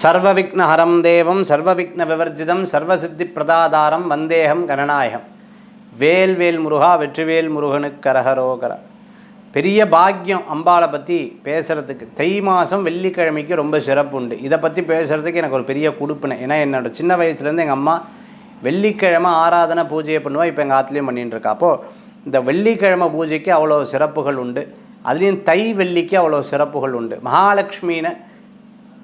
சர்வவிக்னஹரம் தேவம் சர்வவிக்ன விவர்ஜிதம் சர்வசித்தி பிரதாதாரம் வந்தேகம் கணநாயகம் வேல் வேல் முருகா வெற்றிவேல் முருகனு கரகரோகர. பெரிய பாக்கியம் அம்பாளை பற்றி பேசுகிறதுக்கு தை மாதம் வெள்ளிக்கிழமைக்கு ரொம்ப சிறப்பு உண்டு. இதை பற்றி பேசுகிறதுக்கு எனக்கு ஒரு பெரிய குடுப்பினை. ஏன்னா என்னோட சின்ன வயசுலேருந்து எங்கள் அம்மா வெள்ளிக்கிழமை ஆராதனை பூஜையை பண்ணுவோம் இப்போ எங்கள் ஆத்துலேயும் பண்ணிட்டுருக்கா அப்போது இந்த வெள்ளிக்கிழமை பூஜைக்கு அவ்வளோ சிறப்புகள் உண்டு. அதுலேயும் தை வெள்ளிக்கு அவ்வளோ சிறப்புகள் உண்டு. மகாலட்சுமின்னு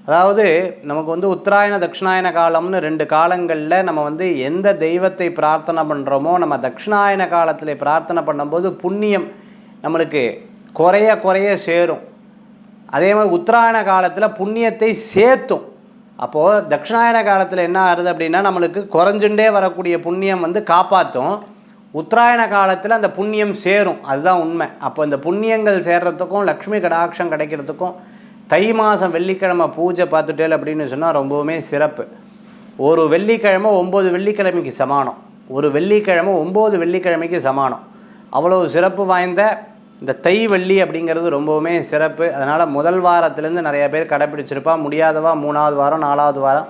அதாவது நமக்கு வந்து உத்தராயண தட்சிணாயன காலம்னு ரெண்டு காலங்களில் நம்ம வந்து எந்த தெய்வத்தை பிரார்த்தனை பண்ணுறோமோ நம்ம தட்சிணாயன காலத்தில் பிரார்த்தனை பண்ணும்போது புண்ணியம் நம்மளுக்கு குறைய குறைய சேரும். அதே மாதிரி உத்தராயண காலத்தில் புண்ணியத்தை சேர்த்தும். அப்போது தட்சிணாயன காலத்தில் என்ன ஆகுது அப்படின்னா நம்மளுக்கு குறைஞ்சுண்டே வரக்கூடிய புண்ணியம் வந்து காப்பாற்றும் உத்தராயண காலத்தில் அந்த புண்ணியம் சேரும். அதுதான் உண்மை. அப்போ இந்த புண்ணியங்கள் சேர்றதுக்கும் லக்ஷ்மி கடாட்சம் கிடைக்கிறதுக்கும் தை மாதம் வெள்ளிக்கிழமை பூஜை பார்த்துட்டேல் அப்படின்னு சொன்னால் ரொம்பவுமே சிறப்பு. ஒரு வெள்ளிக்கிழமை ஒம்பது வெள்ளிக்கிழமைக்கு சமானம். ஒரு வெள்ளிக்கிழமை ஒம்பது வெள்ளிக்கிழமைக்கு சமானம். அவ்வளோ சிறப்பு வாய்ந்த இந்த தை வெள்ளி அப்படிங்கிறது ரொம்பவுமே சிறப்பு. அதனால் முதல் வாரத்துலேருந்து நிறைய பேர் கடைப்பிடிச்சிருப்பா. முடியாதவா மூணாவது வாரம் நாலாவது வாரம்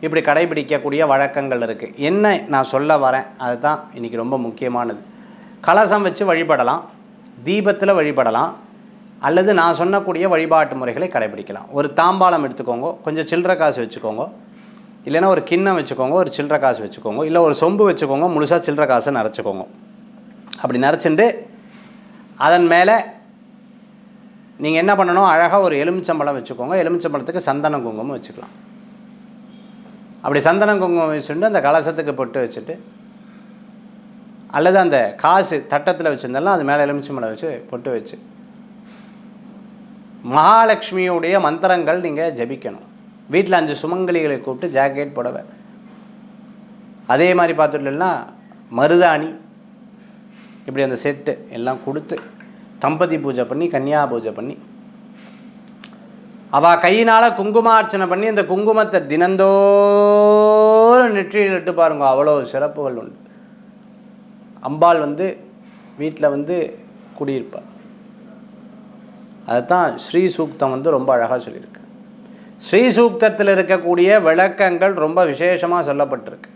இப்படி கடைபிடிக்கக்கூடிய வழக்கங்கள் இருக்குது என்ன நான் சொல்ல வரேன்? அதுதான் இன்றைக்கி ரொம்ப முக்கியமானது. கலசம் வச்சு வழிபடலாம். தீபத்தில் வழிபடலாம். அல்லது நான் சொன்னக்கூடிய வழிபாட்டு முறைகளை கடைபிடிக்கலாம். ஒரு தாம்பாளம் எடுத்துக்கோங்க. கொஞ்சம் சில்லற காசு வச்சுக்கோங்க. இல்லைன்னா ஒரு கிண்ணம் வச்சுக்கோங்க. ஒரு சில்லற காசு வச்சுக்கோங்க. இல்லை ஒரு சொம்பு வச்சுக்கோங்க. முழுசாக சில்லற காசை நிறச்சிக்கோங்க அப்படி நிறச்சிட்டு அதன் மேலே நீங்கள் என்ன பண்ணணும்? அழகாக ஒரு எலுமிச்சம்பழம் வச்சுக்கோங்க. எலுமிச்சம்பழத்துக்கு சந்தன குங்குமம் வச்சுக்கலாம். அப்படி சந்தன குங்குமம் வச்சுட்டு அந்த கலசத்துக்கு பொட்டு வச்சுட்டு அல்லது அந்த காசு தட்டத்தில் வச்சுருந்தாலும் அது மேலே எலுமிச்சம்பழம் வச்சு பொட்டு வச்சு மகாலட்சுமியுடைய மந்திரங்கள் நீங்கள் ஜபிக்கணும். வீட்டில் அஞ்சு சுமங்கலிகளை கூப்பிட்டு ஜாக்கெட் புடவை. அதே மாதிரி பார்த்துட்டோம்னா மருதாணி இப்படி அந்த செட்டு எல்லாம் கொடுத்து தம்பதி பூஜை பண்ணி கன்னியா பூஜை பண்ணி அவள் கையினால் குங்குமார்ச்சனை பண்ணி அந்த குங்குமத்தை தினந்தோறும் நெற்றியில் இட்டு பாருங்க அவ்வளோ சிறப்புகள் உண்டு. அம்பாள் வந்து வீட்டில் வந்து குடியிருப்பாள் அதுதான் ஸ்ரீ சூக்தம் வந்து ரொம்ப அழகாக சொல்லியிருக்கு. ஸ்ரீ சூக்தத்தில் இருக்கக்கூடிய விளக்கங்கள் ரொம்ப விசேஷமாக சொல்லப்பட்டிருக்கு.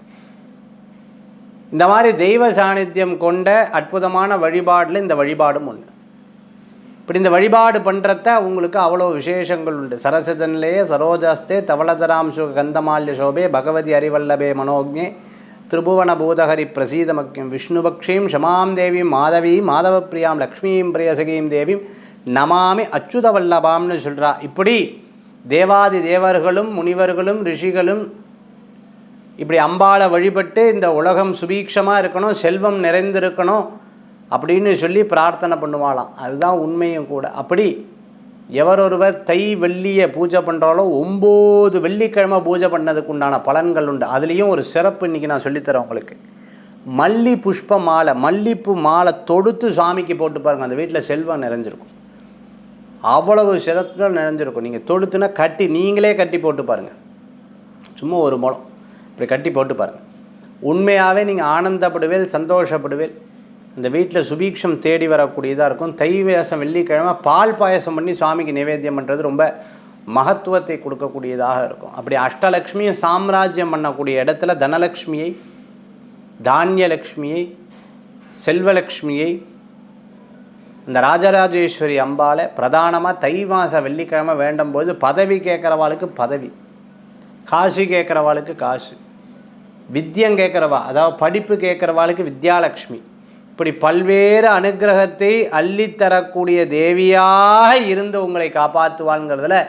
இந்த மாதிரி தெய்வ சாநித்தியம் கொண்ட அற்புதமான வழிபாடில் இந்த வழிபாடும் ஒன்று இப்படி இந்த வழிபாடு பண்ணுறத உங்களுக்கு அவ்வளோ விசேஷங்கள் உண்டு. சரசஜன்லேயே சரோஜாஸ்தே தவளதராம் சுக கந்தமால்ய சோபே பகவதி அறிவல்லபே மனோஜ்ஞே திரிபுவன பூதஹரி பிரசீதமக்கியம் விஷ்ணுபக்ஷீம் ஷமாம் தேவீம் மாதவீம் மாதவப்பிரியாம் லக்ஷ்மீம் பிரியசகீம் தேவீம் நமாமி அச்சுத வல்லபாம்னு சொல்கிறா இப்படி தேவாதி தேவர்களும் முனிவர்களும் ரிஷிகளும் இப்படி அம்பாளை வழிபட்டு இந்த உலகம் சுபீக்ஷமாக இருக்கணும் செல்வம் நிறைந்திருக்கணும் அப்படின்னு சொல்லி பிரார்த்தனை பண்ணுவாளாம். அதுதான் உண்மையும் கூட. அப்படி எவரொருவர் தை வெள்ளியை பூஜை பண்ணுறாலோ ஒம்பது வெள்ளிக்கிழமை பூஜை பண்ணதுக்கு உண்டான பலன்கள் உண்டு. அதுலேயும் ஒரு சிறப்பு இன்றைக்கி நான் சொல்லித்தரேன் உங்களுக்கு. மல்லி புஷ்ப மாலை மல்லிப்பூ மாலை தொடுத்து சுவாமிக்கு போட்டு பாருங்கள் அந்த வீட்டில் செல்வம் நிறைஞ்சிருக்கும். அவ்வளவு சிறப்புகள் நிறைஞ்சிருக்கும். நீங்கள் தொடுத்துனா கட்டி நீங்களே கட்டி போட்டு பாருங்கள் சும்மா ஒரு முளம். இப்படி கட்டி போட்டு பாருங்கள் உண்மையாகவே நீங்கள் ஆனந்தப்படுவேல் சந்தோஷப்படுவேல். இந்த வீட்டில் சுபீக்ஷம் தேடி வரக்கூடியதாக இருக்கும். தை வேசம் வெள்ளிக்கிழமை பால் பாயசம் பண்ணி சுவாமிக்கு நிவேத்தியம் பண்ணுறது ரொம்ப மகத்துவத்தை கொடுக்கக்கூடியதாக இருக்கும். அப்படி அஷ்டலக்ஷ்மியும் சாம்ராஜ்யம் பண்ணக்கூடிய இடத்துல தனலக்ஷ்மியை தானியலக்ஷ்மியை செல்வலக்ஷ்மியை இந்த ராஜராஜேஸ்வரி அம்பாலை பிரதானமாக தை மாத வெள்ளிக்கிழமை வேண்டும் போது பதவி கேட்குறவாளுக்கு பதவி காசு கேட்குறவாளுக்கு காசு வித்தியம் கேட்குறவா அதாவது படிப்பு கேட்குறவாளுக்கு வித்யாலக்ஷ்மி இப்படி பல்வேறு அனுகிரகத்தை அள்ளித்தரக்கூடிய தேவியாக இருந்து உங்களை காப்பாற்றுவாள்ங்கிறதுல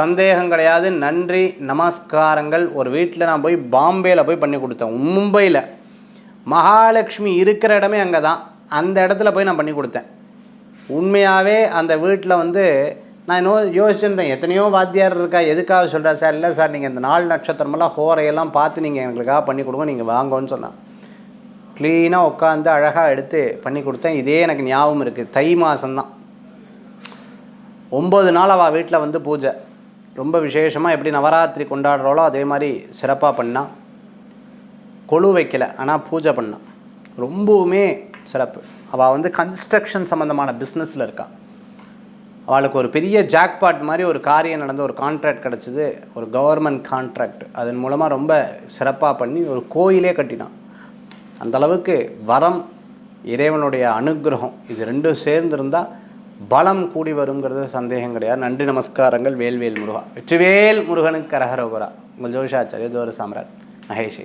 சந்தேகம் கிடையாது. நன்றி நமஸ்காரங்கள். ஒரு வீட்டில் நான் போய் பாம்பேயில் போய் பண்ணி கொடுத்தேன். மும்பையில். மகாலட்சுமி இருக்கிற இடமே அங்கே தான் அந்த இடத்துல போய் நான் பண்ணி கொடுத்தேன். உண்மையாகவே அந்த வீட்டில் வந்து நான் இன்னும் யோசிச்சுருந்தேன். எத்தனையோ வாத்தியார் இருக்கா எதுக்காக சொல்கிறா சார் இல்லை சார் நீங்கள் இந்த நாலு நட்சத்திரமெல்லாம் ஹோரையெல்லாம் பார்த்து நீங்கள் எங்களுக்காக பண்ணி கொடுங்க நீங்கள் வாங்கன்னு சொன்னான். க்ளீனாக உட்காந்து அழகாக எடுத்து பண்ணி கொடுத்தேன். இதே எனக்கு ஞாபகம் இருக்குது தை மாதம்தான் ஒம்பது நாள் அவள் வீட்டில் வந்து பூஜை. ரொம்ப விசேஷமாக எப்படி நவராத்திரி கொண்டாடுறாளோ அதே மாதிரி சிறப்பாக பண்ணான் கொழு வைக்கல ஆனால் பூஜை பண்ணான் ரொம்பவுமே சிறப்பு. அவள் வந்து கன்ஸ்ட்ரக்ஷன் சம்மந்தமான பிஸ்னஸில் இருக்கா. அவளுக்கு ஒரு பெரிய ஜாக்பாட் மாதிரி ஒரு காரியம் நடந்து ஒரு கான்ட்ராக்ட் கிடச்சிது. ஒரு கவர்மெண்ட் கான்ட்ராக்ட் அதன் மூலமாக ரொம்ப சிறப்பாக பண்ணி ஒரு கோயிலே கட்டினான். அந்த அளவுக்கு வரம் இறைவனுடைய அனுக்கிரகம் இது ரெண்டும் சேர்ந்திருந்தால் பலம் கூடி வருங்கிறது சந்தேகம் கிடையாது. நன்றி நமஸ்காரங்கள். வேல்வேல் முருகா. வெற்றிவேல் முருகனுக்கு கரகரோகரா உங்கள் ஜோஷாச்சாரிய ஜோர சாம்ராட். மகேஷ்